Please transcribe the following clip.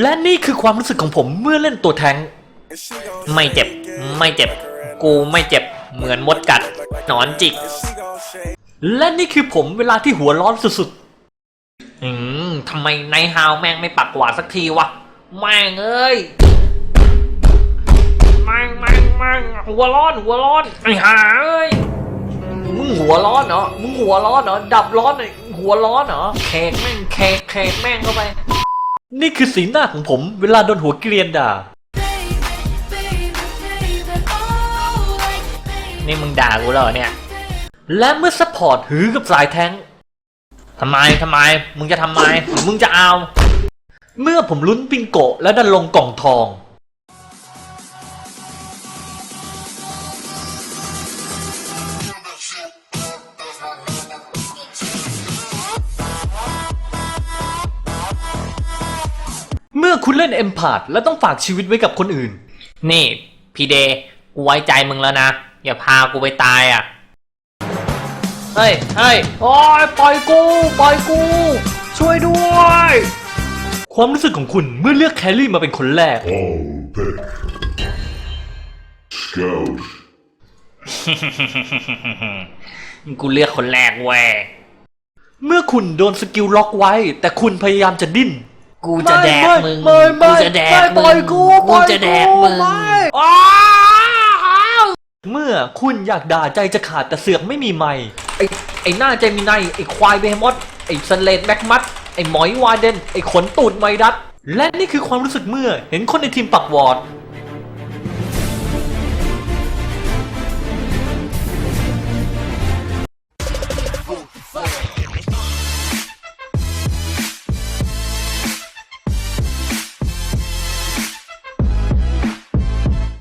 และนี่คือความรู้สึกของผมเมื่อเล่นตัวแทงไม่เจ็บ ไม่เจ็บ กูไม่เจ็บ เหมือนมดกัด หนอนจิก และนี่คือผมเวลาที่หัวร้อนสุดๆ อืมทำไมนายฮาวแม่งไม่ปักหวาดสักทีวะ แม่งเอ้ยแม่งแม่งแม่งหัวร้อน หัวร้อน ไอ้ห่าเอ้ย มึงหัวร้อนเหรอ มึงหัวร้อนเหรอ ดับร้อนหน่อยหัวร้อนเหรอ แขกแม่งแขกแขกแม่งเข้าไป นี่คือสีหน้าของผมเวลาโดนหัวเกรียนด่า นี่มึงด่ากูแล้วเหรอเนี่ย และเมื่อซัพพอร์ตหือกับสายแทงทำไมทำไม มึงจะทำไม มึงจะเอา เมื่อผมลุ้นปิงโกะและดันลงกล่องทอง เมื่อคุณเล่นเอ็มพาดและต้องฝากชีวิตไว้กับคนอื่น นี่พี่เดย์กูไว้ใจมึงแล้วนะ อย่าพากูไปตายอะ เฮ้ยเฮ้ยโอ้ยปล่อยกู ปล่อยกู ช่วยด้วย ความรู้สึกของคุณเมื่อเลือกแครี่มาเป็นคนแรก All pick. Scout. กูเลือกคนแรกเว้ย เมื่อคุณโดนสกิลล็อกไว้ แต่คุณพยายามจะดิ้น กูจะแดกมึง ไม่ไม่กูจะแดกไม่มึปล่อยง กูปกูล่อยจะแดกมึงไม่ อ้าวเมื่อคุณอยากด่าใจจะขาดแต่เสือกไม่มีไม่ไอไอหน้าใจมีในไอควายเบฮมอสไอสเลดแบ็กมัดไอหมอยวาเดนไอขนตูดไมดัสและนี่คือความรู้สึกเมื่อเห็นคนในทีมปักวอร์ด